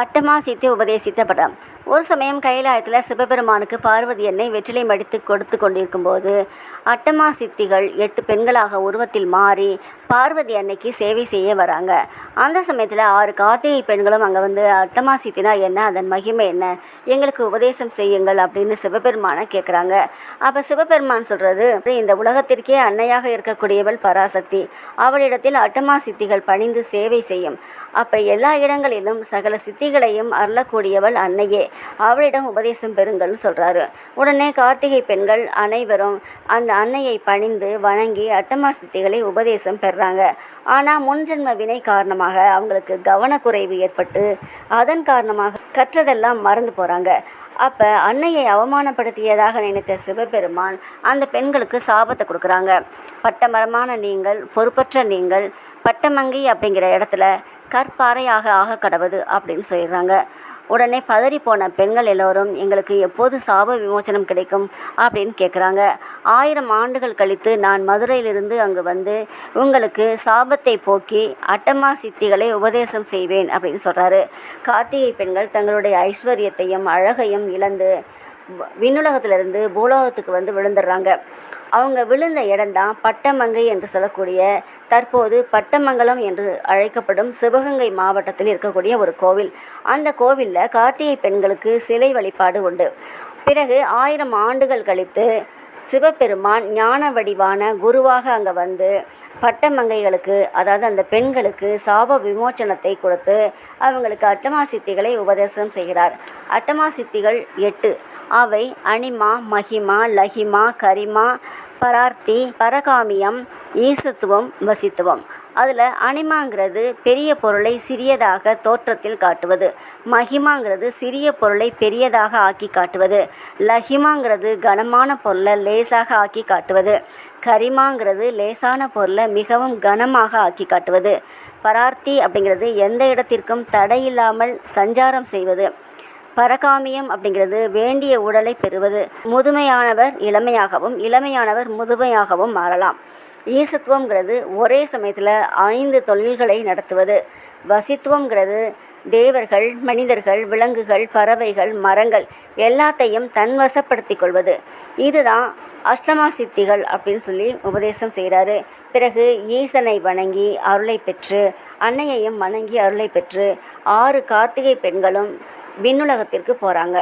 அட்டமா சித்தி உபதேசித்த படம் ஒரு சமயம் கைலாயத்தில் சிவபெருமானுக்கு பார்வதி எண்ணெய் வெற்றிலை மடித்து கொடுத்து கொண்டிருக்கும்போது அட்டமா சித்திகள் எட்டு பெண்களாக உருவத்தில் மாறி பார்வதி அன்னைக்கு சேவை செய்ய வராங்க. அந்த சமயத்தில் ஆறு கார்த்திகை பெண்களும் அங்கே வந்து அட்டமா சித்தினா என்ன? அதன் மகிமை என்ன? எங்களுக்கு உபதேசம் செய்யுங்கள் அப்படின்னு சிவபெருமானை கேட்குறாங்க அப்போ சிவபெருமான் சொல்கிறது இந்த உலகத்திற்கே அன்னையாக இருக்கக்கூடியவள் பராசக்தி. அவளிடத்தில் அட்டமா சித்திகள் பணிந்து சேவை செய்யும். அப்போ எல்லா இடங்களிலும் சகல சித்தி சக்திகளையும் அருளக்கூடியவள் அன்னையே. அவளிடம் உபதேசம் பெறுங்கள்னு சொல்கிறாரு உடனே கார்த்திகை பெண்கள் அனைவரும் அந்த அன்னையை பணிந்து வணங்கி அட்டமா சித்திகளை உபதேசம் பெறுறாங்க ஆனால் முன்ஜென்ம வினை காரணமாக அவங்களுக்கு கவனக்குறைவு ஏற்பட்டு அதன் காரணமாக கற்றதெல்லாம் மறந்து போகிறாங்க அப்போ அன்னையை அவமானப்படுத்தியதாக நினைத்த சிவபெருமான் அந்த பெண்களுக்கு சாபத்தை கொடுக்குறாங்க. பட்டமரமான நீங்கள் பொறுப்பற்ற நீங்கள் பட்டமங்கை அப்படிங்கிற இடத்துல கற்பாறையாக ஆக கடவுது அப்படின்னு சொல்லிடுறாங்க. உடனே பதறி போன பெண்கள் எல்லோரும் எங்களுக்கு எப்போது சாப விமோசனம் கிடைக்கும்? அப்படின்னு கேட்குறாங்க ஆயிரம் ஆண்டுகள் கழித்து நான் மதுரையிலிருந்து அங்கு வந்து உங்களுக்கு சாபத்தை போக்கி அட்டமா சித்திகளை உபதேசம் செய்வேன் அப்படின்னு சொல்கிறாரு கார்த்திகை பெண்கள் தங்களுடைய ஐஸ்வர்யத்தையும் அழகையும் இழந்து விண்ணுலகத்திலிருந்து பூலோகத்துக்கு வந்து விழுந்துடுறாங்க. அவங்க விழுந்த இடம்தான் பட்டமங்கை என்று சொல்லக்கூடிய தற்போது பட்டமங்கலம் என்று அழைக்கப்படும் சிவகங்கை மாவட்டத்தில் இருக்கக்கூடிய ஒரு கோவில். அந்த கோவிலில் கார்த்திகை பெண்களுக்கு சிலை வழிபாடு உண்டு. பிறகு ஆயிரம் ஆண்டுகள் கழித்து சிவபெருமான் ஞான வடிவான குருவாக அங்கே வந்து பட்டமங்கைகளுக்கு அதாவது அந்த பெண்களுக்கு சாப விமோச்சனத்தை கொடுத்து அவங்களுக்கு அட்டமா சித்திகளை உபதேசம் செய்கிறார். அட்டமா சித்திகள் எட்டு. அவை அனிமா மகிமா லஹிமா கரிமா பரார்த்தி பரகாமியம் ஈசத்துவம் வசித்துவம். அதில் அனிமாங்கிறது பெரிய பொருளை சிறியதாக தோற்றத்தில் காட்டுவது. மகிமாங்கிறது சிறிய பொருளை பெரியதாக ஆக்கி காட்டுவது. லஹிமாங்கிறது கனமான பொருளை லேசாக ஆக்கி காட்டுவது. கரிமாங்கிறது லேசான பொருளை மிகவும் கனமாக ஆக்கி காட்டுவது. பரார்த்தி அப்படிங்கிறது எந்த இடத்திற்கும் தடையில்லாமல் சஞ்சாரம் செய்வது. பரகாமியம் அப்படிங்கிறது வேண்டிய உடலை பெறுவது. முதுமையானவர் இளமையாகவும் இளமையானவர் முதுமையாகவும் மாறலாம். ஈசத்துவங்கிறது ஒரே சமயத்தில் ஐந்து தொழில்களை நடத்துவது. வசித்துவங்கிறது தேவர்கள் மனிதர்கள் விலங்குகள் பறவைகள் மரங்கள் எல்லாத்தையும் தன்வசப்படுத்தி கொள்வது. இதுதான் அஷ்டமா சித்திகள் அப்படின்னு சொல்லி உபதேசம் செய்கிறாரு பிறகு ஈசனை வணங்கி அருளை பெற்று அன்னையையும் வணங்கி அருளை பெற்று ஆறு கார்த்திகை பெண்களும் விண்ணுலகத்திற்கு போகிறாங்க